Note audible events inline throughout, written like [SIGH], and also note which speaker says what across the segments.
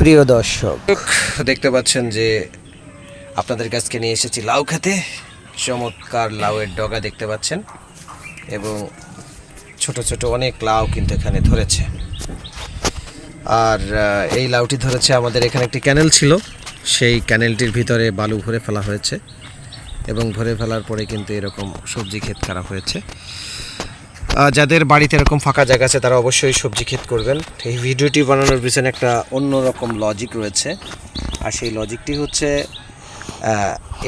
Speaker 1: প্রিয় দর্শক, দেখতে পাচ্ছেন যে আপনাদের কাছকে নিয়ে এসেছি লাউ খেতে। চমৎকার লাউয়ের ডগা দেখতে পাচ্ছেন। এবং ছোট ছোট অনেক লাউ কিন্তু এখানে ধরেছে। আর এই লাউটি ধরেছে আমাদের এখানে একটি ক্যানেল ছিল। সেই ক্যানেলটির ভিতরে বালু ভরে ফেলা হয়েছে। এবং ভরে ফেলার পরে কিন্তু এরকম সবজি ক্ষেত করা হয়েছে। যাদের বাড়িতে এরকম ফাঁকা জায়গা আছে, তারা অবশ্যই সবজি ক্ষেত করবেন। এই ভিডিওটি বানানোর পিছনে একটা অন্যরকম লজিক রয়েছে। আর সেই লজিকটি হচ্ছে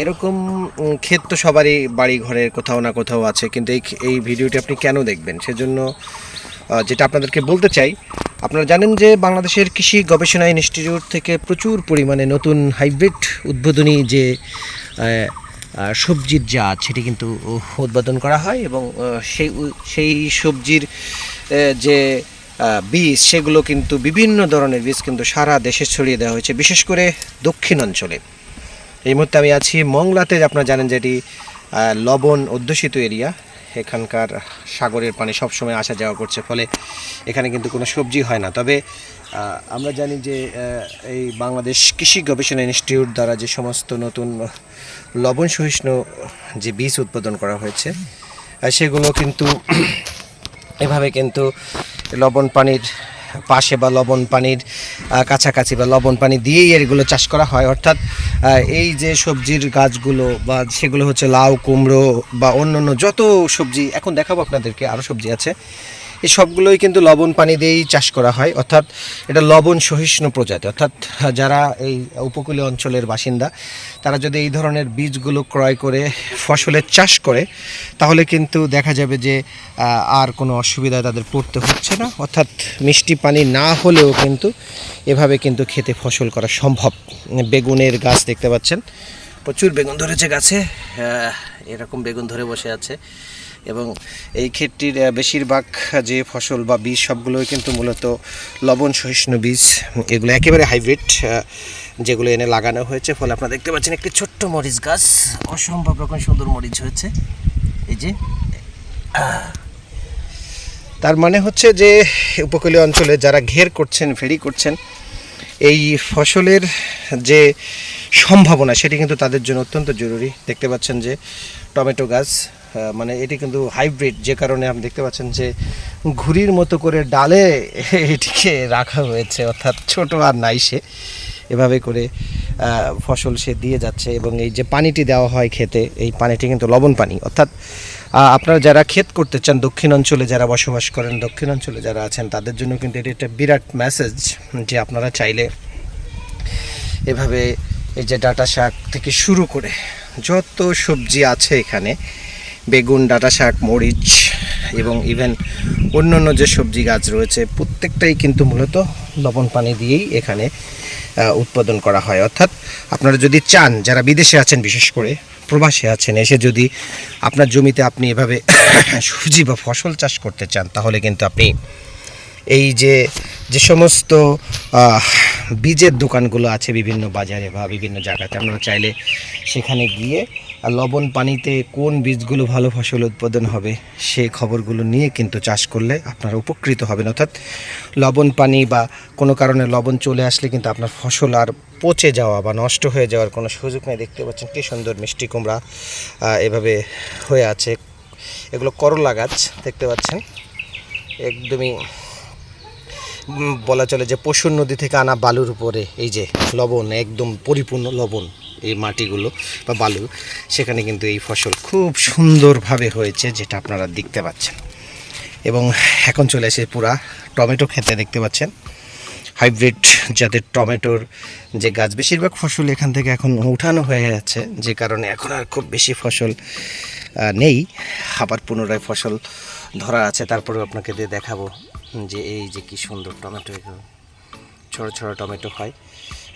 Speaker 1: এরকম ক্ষেত তো সবারই বাড়ি ঘরের কোথাও না কোথাও আছে, কিন্তু এই এই ভিডিওটি আপনি কেন দেখবেন? সেজন্য যেটা আপনাদেরকে বলতে চাই, আপনারা জানেন যে বাংলাদেশের কৃষি গবেষণা ইনস্টিটিউট থেকে প্রচুর পরিমাণে নতুন হাইব্রিড উদ্বোধনী যে সবজির জাত সেটি কিন্তু উৎপাদন করা হয় এবং সেই সেই সবজির যে বীজ সেগুলো কিন্তু বিভিন্ন ধরনের বীজ কিন্তু সারা দেশে ছড়িয়ে দেওয়া হয়েছে, বিশেষ করে দক্ষিণ অঞ্চলে। এই মুহূর্তে আমি আছি মংলাতে, আপনারা জানেন যেটি লবণ অধ্যুষিত এরিয়া। এখানকার সাগরের পানি সবসময় আসা যাওয়া করছে, ফলে এখানে কিন্তু কোনো সবজি হয় না। তবে আমরা জানি যে এই বাংলাদেশ কৃষি গবেষণা ইনস্টিটিউট দ্বারা যে সমস্ত নতুন লবণ সহিষ্ণু যে বীজ উৎপাদন করা হয়েছে সেগুলো কিন্তু এভাবে কিন্তু লবণ পানির পাশে বা লবণ পানির কাছাকাছি বা লবণ পানি দিয়েই এগুলো চাষ করা হয়। অর্থাৎ এই যে সবজির গাছগুলো বা সেগুলো হচ্ছে লাউ, কুমড়ো বা অন্য অন্য যত সবজি, এখন দেখাবো আপনাদেরকে আরও সবজি আছে। এই সবগুলোই কিন্তু লবণ পানি দিয়েই চাষ করা হয়। অর্থাৎ এটা লবণ সহিষ্ণু প্রজাতি। অর্থাৎ যারা এই উপকূলীয় অঞ্চলের বাসিন্দা, তারা যদি এই ধরনের বীজগুলো ক্রয় করে, ফসলের চাষ করে, তাহলে কিন্তু দেখা যাবে যে আর কোনো অসুবিধায় তাদের পড়তে হচ্ছে না। অর্থাৎ মিষ্টি পানি না হলেও কিন্তু এভাবে কিন্তু খেতে ফসল করা সম্ভব। বেগুনের গাছ দেখতে পাচ্ছেন। প্রচুর বেগুন ধরেছে গাছে। এরকম বেগুন ধরে বসে আছে। এবং এই ক্ষেতটির বেশিরভাগ যে ফসল বা বীজ, সবগুলোই কিন্তু মূলত লবণ, সহিষ্ণু বীজ, এগুলো একেবারে হাইব্রিড যেগুলো এনে লাগানো হয়েছে। ফলে আপনারা দেখতে পাচ্ছেন একটি ছোট্ট মরিচ গাছ, অসম্ভব রকম সুন্দর মরিচ হয়েছে। এই যে তার মানে হচ্ছে যে উপকূলীয় অঞ্চলে যারা ঘের করছেন, ফেরি করছেন, এই ফসলের যে সম্ভাবনা, সেটি কিন্তু তাদের জন্য অত্যন্ত জরুরি। দেখতে পাচ্ছেন যে টমেটো গাছ মানে এটি কিন্তু হাইব্রিড, যে কারণে আপনি দেখতে পাচ্ছেন যে ঘুড়ির মতো করে ডালে এটিকে রাখা হয়েছে, অর্থাৎ ছোট আর নাই সে। এভাবে করে ফসল সে দিয়ে যাচ্ছে এবং এই যে পানিটি দেওয়া হয় খেতে, এই পানিটি কিন্তু লবণ পানি। অর্থাৎ আপনারা যারা ক্ষেত করতে চান দক্ষিণ অঞ্চলে যারা বসবাস করেন দক্ষিণ অঞ্চলে যারা আছেন, তাদের জন্য কিন্তু এটি একটা বিরাট মেসেজ যে আপনারা চাইলে এভাবে এই যে ডাটা শাক থেকে শুরু করে যত সবজি আছে এখানে বেগুন, ডাটা শাক, মরিচ এবং ইভেন অন্যান্য যে সবজি গাছ রয়েছে, প্রত্যেকটাই কিন্তু মূলত লবণ পানি দিয়েই এখানে উৎপাদন করা হয়। অর্থাৎ আপনারা যদি চান, যারা বিদেশে আছেন, বিশেষ করে প্রবাসে আছেন, এসে যদি আপনার জমিতে আপনি এভাবে [COUGHS] সবজি বা ফসল চাষ করতে চান, তাহলে কিন্তু আপনি এই যে যে সমস্ত বীজের দোকানগুলো আছে বিভিন্ন বাজারে বা বিভিন্ন জায়গাতে, আপনারা চাইলে সেখানে গিয়ে লবণ পানিতে কোন বীজগুলো ভালো ফসল উৎপাদন হবে সে খবরগুলো নিয়ে কিন্তু চাষ করলে আপনারা উপকৃত হবেন। অর্থাৎ লবণ পানি বা কোনো কারণে লবণ চলে আসলে কিন্তু আপনার ফসল আর পচে যাওয়া বা নষ্ট হয়ে যাওয়ার কোনো সুযোগ নেই। দেখতে পাচ্ছেন কি সুন্দর মিষ্টি কুমড়া এভাবে হয়ে আছে। এগুলো করলা গাছ, দেখতে পাচ্ছেন? একদমই বলা চলে যে পশুর নদী থেকে আনা বালুর উপরে এই যে লবণ, একদম পরিপূর্ণ লবণ। এই মাটিগুলো বা বালু, সেখানে কিন্তু এই ফসল খুব সুন্দরভাবে হয়েছে, যেটা আপনারা দেখতে পাচ্ছেন। এবং এখন চলে এসে পুরা টমেটো খেতে দেখতে পাচ্ছেন। হাইব্রিড জাতের টমেটোর যে গাছ, বেশিরভাগ ফসল এখান থেকে এখন উঠানো হয়ে যাচ্ছে, যে কারণে এখন আর খুব বেশি ফসল নেই। আবার পুনরায় ফসল ধরা আছে, তারপরেও আপনাকে দিয়ে দেখাবো যে এই যে কি সুন্দর টমেটো, এগুলো ছোটো ছোটো টমেটো হয়।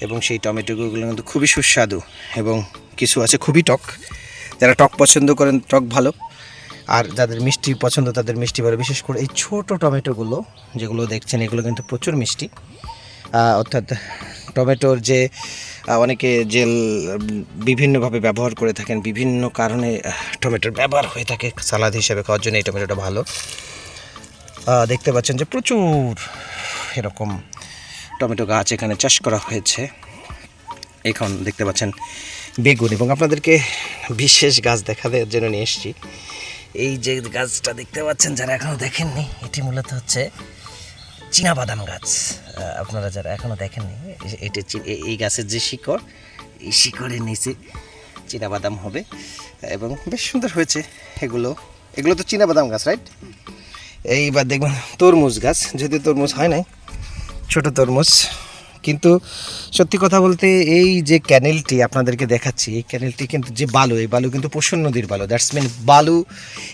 Speaker 1: এবং সেই টমেটোগুলো কিন্তু খুবই সুস্বাদু এবং কিছু আছে খুবই টক। যারা টক পছন্দ করেন, টক ভালো। আর যাদের মিষ্টি পছন্দ, তাদের মিষ্টি ভালো বিশেষ করে এই ছোট টমেটোগুলো যেগুলো দেখছেন, এগুলো কিন্তু প্রচুর মিষ্টি। অর্থাৎ টমেটোর যে অনেকে জেল বিভিন্নভাবে ব্যবহার করে থাকেন, বিভিন্ন কারণে টমেটোর ব্যবহার হয়ে থাকে সালাদ হিসেবে খাওয়ার জন্য এই টমেটোটা ভালো। দেখতে পাচ্ছেন যে প্রচুর এরকম টমেটো গাছ এখানে চাষ করা হয়েছে। এখন দেখতে পাচ্ছেন বেগুন এবং আপনাদেরকে বিশেষ গাছ দেখা দেওয়ার জন্য নিয়ে এসেছি। এই যে গাছটা দেখতে পাচ্ছেন যারা এখনও দেখেননি, এটি মূলত হচ্ছে বাদাম গাছ। আপনারা যারা এখনও দেখেননি, এটি এই গাছের যে শিকড়, এই শিকড়ের নিচে বাদাম হবে এবং বেশ সুন্দর হয়েছে এগুলো। এগুলো তো বাদাম গাছ রাইট এইবার দেখবেন তরমুজ গাছ যদি তরমুজ হয় নাই ছোট তরমুজ। কিন্তু সত্যি কথা বলতে এই যে ক্যানেলটি আপনাদেরকে দেখাচ্ছি, এই ক্যানেলটি কিন্তু যে বালু, এই বালু কিন্তু পোষণ নদীর বালু। দ্যাটস মিন বালু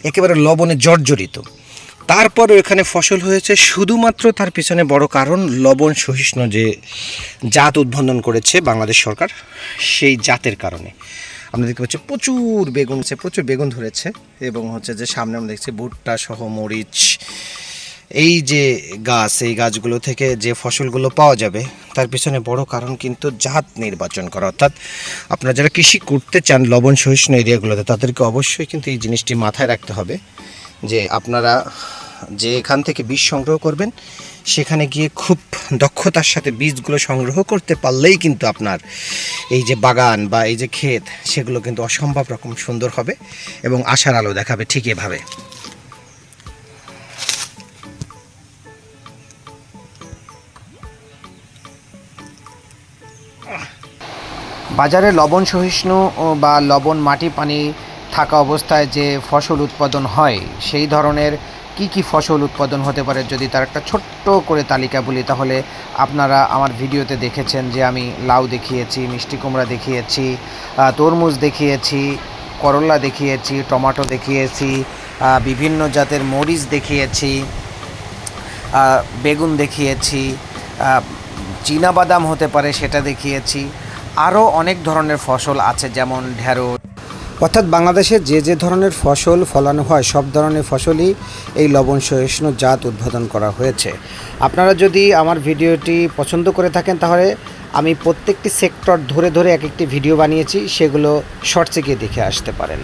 Speaker 1: একেবারে লবণে জর্জরিত। তারপরও এখানে ফসল হয়েছে শুধুমাত্র তার পিছনে বড় কারণ, লবণ সহিষ্ণু যে জাত উদ্বোধন করেছে বাংলাদেশ সরকার, সেই জাতের কারণে। আমরা দেখতে পাচ্ছি প্রচুর বেগুন প্রচুর বেগুন ধরেছে। এবং হচ্ছে যে সামনে আমরা দেখছি ভুট্টা সহ মরিচ এই যে গাছ, এই গাছগুলো থেকে যে ফসলগুলো পাওয়া যাবে, তার পিছনে বড় কারণ কিন্তু জাত নির্বাচন করা। অর্থাৎ আপনারা যারা কৃষি করতে চান লবণ সহিষ্ণু এরিয়াগুলোতে, তাদেরকে অবশ্যই কিন্তু এই জিনিসটি মাথায় রাখতে হবে যে আপনারা যে এখান থেকে বীজ সংগ্রহ করবেন, সেখানে গিয়ে খুব দক্ষতার সাথে বীজগুলো সংগ্রহ করতে পারলেই কিন্তু আপনার এই যে বাগান বা এই যে ক্ষেত, সেগুলো কিন্তু অসম্ভব রকম সুন্দর হবে এবং আশার আলো দেখাবে ঠিক এভাবে। বাজারে লবণ সহিষ্ণু বা লবণ মাটি পানি থাকা অবস্থায় যে ফসল উৎপাদন হয়, সেই ধরনের কি কি ফসল উৎপাদন হতে পারে যদি তার একটা ছোট্ট করে তালিকা বলি, তাহলে আপনারা আমার ভিডিওতে দেখেছেন যে আমি লাউ দেখিয়েছি, মিষ্টি কুমড়া দেখিয়েছি তরমুজ দেখিয়েছি, করলা দেখিয়েছি, টমাটো দেখিয়েছি বিভিন্ন জাতের মরিচ দেখিয়েছি বেগুন দেখিয়েছি চীনাবাদাম হতে পারে, সেটা দেখিয়েছি। আরও অনেক ধরনের ফসল আছে, যেমন ঢেঁড়স
Speaker 2: অর্থাৎ বাংলাদেশে যে যে ধরনের ফসল ফলানো হয়, সব ধরনের ফসলই এই লবণ সহিষ্ণু জাত উদ্বোধন করা হয়েছে। আপনারা যদি আমার ভিডিওটি পছন্দ করে থাকেন, তাহলে আমি প্রত্যেকটি সেক্টর ধরে ধরে এক একটি ভিডিও বানিয়েছি, সেগুলো শর্টসে গিয়ে দেখে আসতে পারেন।